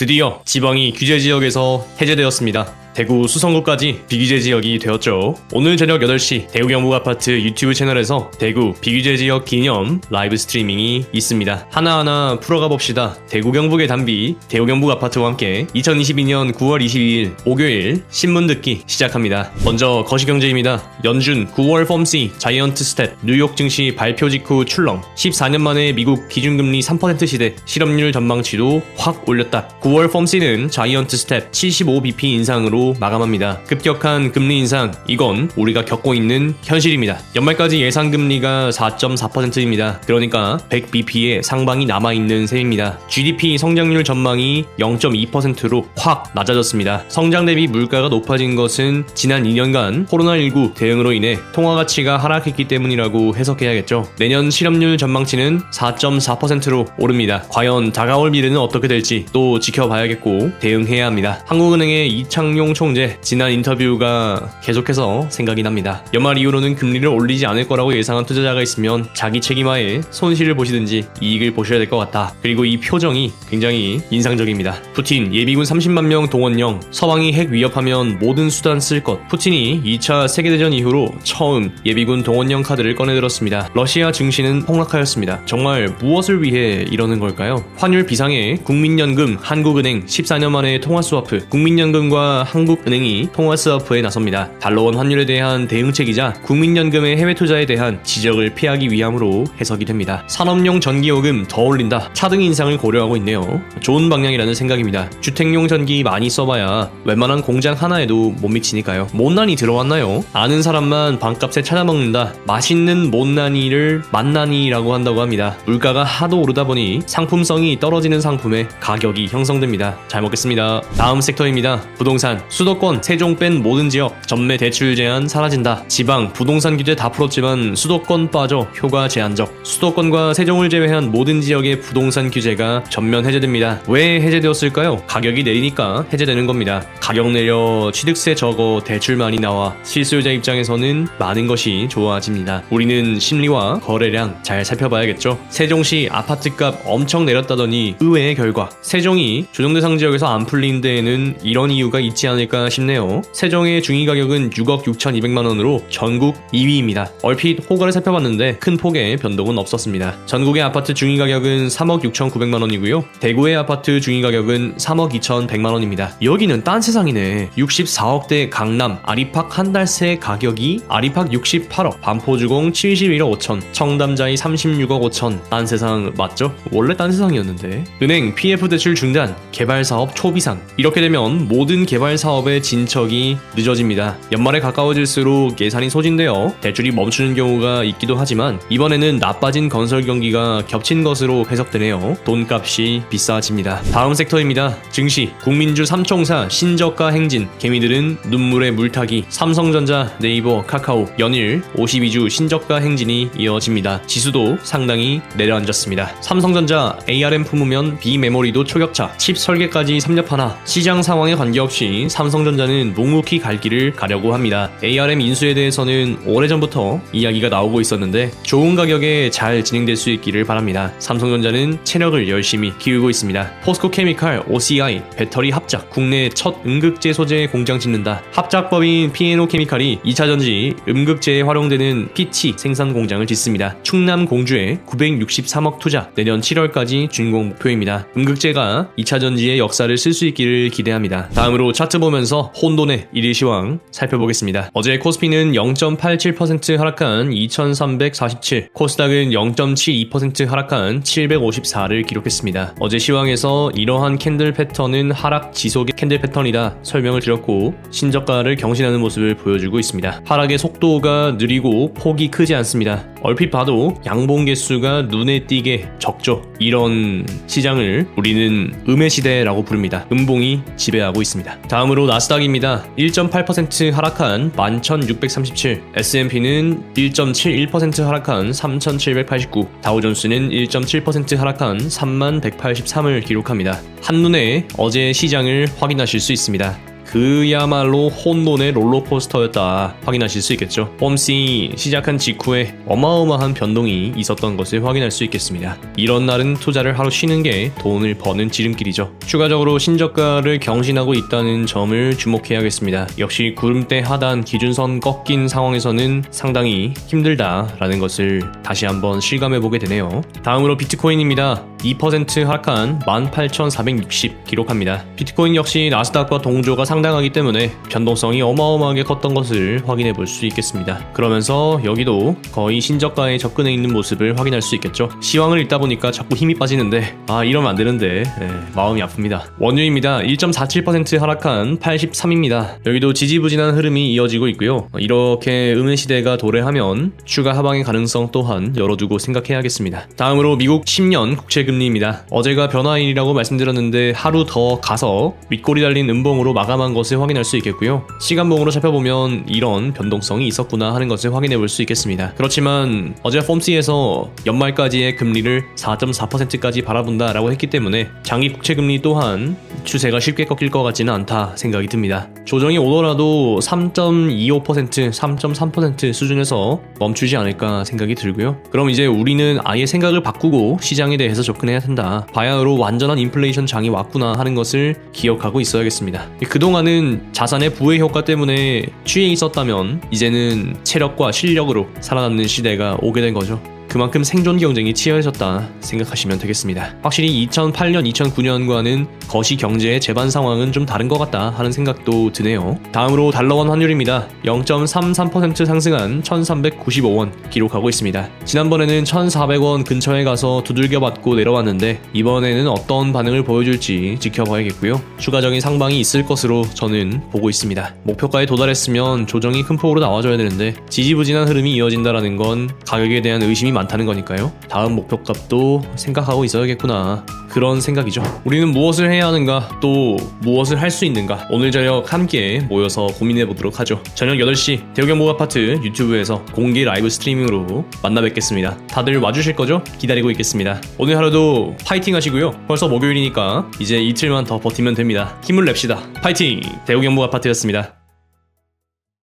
드디어 지방이 규제 지역에서 해제되었습니다. 대구 수성구까지 비규제 지역이 되었죠. 오늘 저녁 8시 대구 경북 아파트 유튜브 채널에서 대구 비규제 지역 기념 라이브 스트리밍이 있습니다. 하나하나 풀어가 봅시다. 대구 경북의 단비 대구 경북 아파트와 함께 2022년 9월 22일 목요일 신문 듣기 시작합니다. 먼저 거시경제입니다. 연준 9월 펌시 자이언트 스탯 뉴욕 증시 발표 직후 출렁 14년 만에 미국 기준금리 3% 시대 실업률 전망치도 확 올렸다. 9월 펌시는 자이언트 스텝 75bp 인상으로 마감합니다. 급격한 금리 인상, 이건 우리가 겪고 있는 현실입니다. 연말까지 예상 금리가 4.4%입니다. 그러니까 100bp의 상방이 남아있는 셈입니다. GDP 성장률 전망이 0.2%로 확 낮아졌습니다. 성장 대비 물가가 높아진 것은 지난 2년간 코로나19 대응으로 인해 통화 가치가 하락했기 때문이라고 해석해야겠죠. 내년 실업률 전망치는 4.4%로 오릅니다. 과연 다가올 미래는 어떻게 될지 또 지켜봐야겠고 대응해야 합니다. 한국은행의 이창용 총재 지난 인터뷰가 계속해서 생각이 납니다. 연말 이후로는 금리를 올리지 않을 거라고 예상한 투자자가 있으면 자기 책임하에 손실을 보시든지 이익을 보셔야 될 것 같다. 그리고 이 표정이 굉장히 인상적입니다. 푸틴 예비군 30만 명 동원령 서방이 핵 위협하면 모든 수단 쓸 것. 푸틴이 2차 세계대전 이후로 처음 예비군 동원령 카드를 꺼내들었습니다. 러시아 증시는 폭락하였습니다. 정말 무엇을 위해 이러는 걸까요? 환율 비상에 국민연금, 한국은행 14년 만에 통화 스와프, 국민연금과 한 국은행이 통화 스와프에 나섭니다. 달러원 환율에 대한 대응책이자 국민연금의 해외 투자에 대한 지적을 피하기 위함으로 해석이 됩니다. 산업용 전기요금 더 올린다. 차등 인상을 고려하고 있네요. 좋은 방향이라는 생각입니다. 주택용 전기 많이 써봐야 웬만한 공장 하나에도 못 미치니까요. 못난이 들어왔나요? 아는 사람만 반값에 찾아먹는다. 맛있는 못난이를 맛난이라고 한다고 합니다. 물가가 하도 오르다 보니 상품성이 떨어지는 상품의 가격이 형성됩니다. 잘 먹겠습니다. 다음 섹터입니다. 부동산. 수도권, 세종 뺀 모든 지역, 전매 대출 제한 사라진다. 지방, 부동산 규제 다 풀었지만 수도권 빠져 효과 제한적. 수도권과 세종을 제외한 모든 지역의 부동산 규제가 전면 해제됩니다. 왜 해제되었을까요? 가격이 내리니까 해제되는 겁니다. 가격 내려 취득세 적어 대출 많이 나와 실수요자 입장에서는 많은 것이 좋아집니다. 우리는 심리와 거래량 잘 살펴봐야겠죠. 세종시 아파트값 엄청 내렸다더니 의외의 결과 세종이 조정대상 지역에서 안 풀린 데에는 이런 이유가 있지 않을까 싶네요. 세종의 중위 가격은 6억 6,200만 원으로 전국 2위입니다. 얼핏 호가를 살펴봤는데 큰 폭의 변동은 없었습니다. 전국의 아파트 중위 가격은 3억 6,900만 원이고요. 대구의 아파트 중위 가격은 3억 2,100만 원입니다. 여기는 딴 세상이네. 64억대 강남 아리팍 한 달새 가격이 아리팍 68억, 반포주공 71억 5천, 청담자이 36억 5천. 딴 세상 맞죠? 원래 딴 세상이었는데. 은행 PF 대출 중단, 개발 사업 초비상. 이렇게 되면 모든 개발 사업의 진척이 늦어집니다. 연말에 가까워질수록 예산이 소진되어 대출이 멈추는 경우가 있기도 하지만 이번에는 나빠진 건설 경기가 겹친 것으로 해석되네요. 돈값이 비싸집니다. 다음 섹터입니다. 증시, 국민주 삼총사 신저가 행진, 개미들은 눈물의 물타기, 삼성전자, 네이버, 카카오, 연일 52주 신저가 행진이 이어집니다. 지수도 상당히 내려앉았습니다. 삼성전자 ARM 품으면 비메모리도 초격차, 칩 설계까지 섭렵하나 시장 상황에 관계없이 삼성전자는 묵묵히 갈 길을 가려고 합니다. ARM 인수에 대해서는 오래전부터 이야기가 나오고 있었는데 좋은 가격에 잘 진행될 수 있기를 바랍니다. 삼성전자는 체력을 열심히 키우고 있습니다. 포스코 케미칼 OCI 배터리 합작 국내 첫 음극재 소재 공장 짓는다. 합작법인 피에노 케미칼이 2차 전지 음극재에 활용되는 피치 생산 공장을 짓습니다. 충남 공주에 963억 투자 내년 7월까지 준공 목표입니다. 음극재가 2차 전지의 역사를 쓸 수 있기를 기대합니다. 다음으로 차트 보면 서 혼돈의 1일 시황 살펴보겠습니다. 어제 코스피는 0.87% 하락한 2347, 코스닥은 0.72% 하락한 754를 기록했습니다. 어제 시황에서 이러한 캔들 패턴은 하락 지속의 캔들 패턴이다 설명을 드렸고 신저가를 경신하는 모습을 보여주고 있습니다. 하락의 속도가 느리고 폭이 크지 않습니다. 얼핏 봐도 양봉 개수가 눈에 띄게 적죠. 이런 시장을 우리는 음의 시대라고 부릅니다. 음봉이 지배하고 있습니다. 다음 으로 나스닥입니다. 1.8% 하락한 11,637, S&P는 1.71% 하락한 3,789, 다우존스는 1.7% 하락한 3183을 기록합니다. 한눈에 어제 시장을 확인하실 수 있습니다. 그야말로 혼돈의 롤러코스터였다 확인하실 수 있겠죠. 홈씨 시작한 직후에 어마어마한 변동이 있었던 것을 확인할 수 있겠습니다. 이런 날은 투자를 하루 쉬는 게 돈을 버는 지름길이죠. 추가적으로 신저가를 경신하고 있다는 점을 주목해야겠습니다. 역시 구름대 하단 기준선 꺾인 상황에서는 상당히 힘들다라는 것을 다시 한번 실감해 보게 되네요. 다음으로 비트코인입니다. 2% 하락한 18,460 기록합니다. 비트코인 역시 나스닥과 동조가 상당하기 때문에 변동성이 어마어마하게 컸던 것을 확인해 볼 수 있겠습니다. 그러면서 여기도 거의 신저가에 접근해 있는 모습을 확인할 수 있겠죠. 시황을 읽다 보니까 자꾸 힘이 빠지는데 아 이러면 안 되는데 네, 마음이 아픕니다. 원유입니다. 1.47% 하락한 83입니다. 여기도 지지부진한 흐름이 이어지고 있고요. 이렇게 음의 시대가 도래하면 추가 하방의 가능성 또한 열어두고 생각해야겠습니다. 다음으로 미국 10년 국채 금리입니다. 어제가 변화일이라고 말씀드렸는데 하루 더 가서 윗골이 달린 음봉으로 마감한 것을 확인할 수 있겠고요. 시간봉으로 살펴보면 이런 변동성이 있었구나 하는 것을 확인해 볼 수 있겠습니다. 그렇지만 어제 폼스에서 연말까지의 금리를 4.4%까지 바라본다라고 했기 때문에 장기 국채 금리 또한 추세가 쉽게 꺾일 것 같지는 않다 생각이 듭니다. 조정이 오더라도 3.25%, 3.3% 수준에서 멈추지 않을까 생각이 들고요. 그럼 이제 우리는 아예 생각을 바꾸고 시장에 대해서 접근해야 된다. 바야흐로 완전한 인플레이션 장이 왔구나 하는 것을 기억하고 있어야겠습니다. 그동안은 자산의 부의 효과 때문에 취해 있었다면 이제는 체력과 실력으로 살아남는 시대가 오게 된 거죠. 그만큼 생존 경쟁이 치열해졌다 생각하시면 되겠습니다. 확실히 2008년, 2009년과는 거시 경제의 재반 상황은 좀 다른 것 같다 하는 생각도 드네요. 다음으로 달러원 환율입니다. 0.33% 상승한 1395원 기록하고 있습니다. 지난번에는 1400원 근처에 가서 두들겨 맞고 내려왔는데 이번에는 어떤 반응을 보여줄지 지켜봐야겠고요. 추가적인 상방이 있을 것으로 저는 보고 있습니다. 목표가에 도달했으면 조정이 큰 폭으로 나와줘야 되는데 지지부진한 흐름이 이어진다라는 건 가격에 대한 의심이 많다는 거니까요. 다음 목표값도 생각하고 있어야겠구나. 그런 생각이죠. 우리는 무엇을 해야 하는가, 또 무엇을 할 수 있는가. 오늘 저녁 함께 모여서 고민해 보도록 하죠. 저녁 8시 대우경보 아파트 유튜브에서 공개 라이브 스트리밍으로 만나 뵙겠습니다. 다들 와주실 거죠? 기다리고 있겠습니다. 오늘 하루도 파이팅 하시고요. 벌써 목요일이니까 이제 이틀만 더 버티면 됩니다. 힘을 냅시다. 파이팅! 대우경보 아파트였습니다.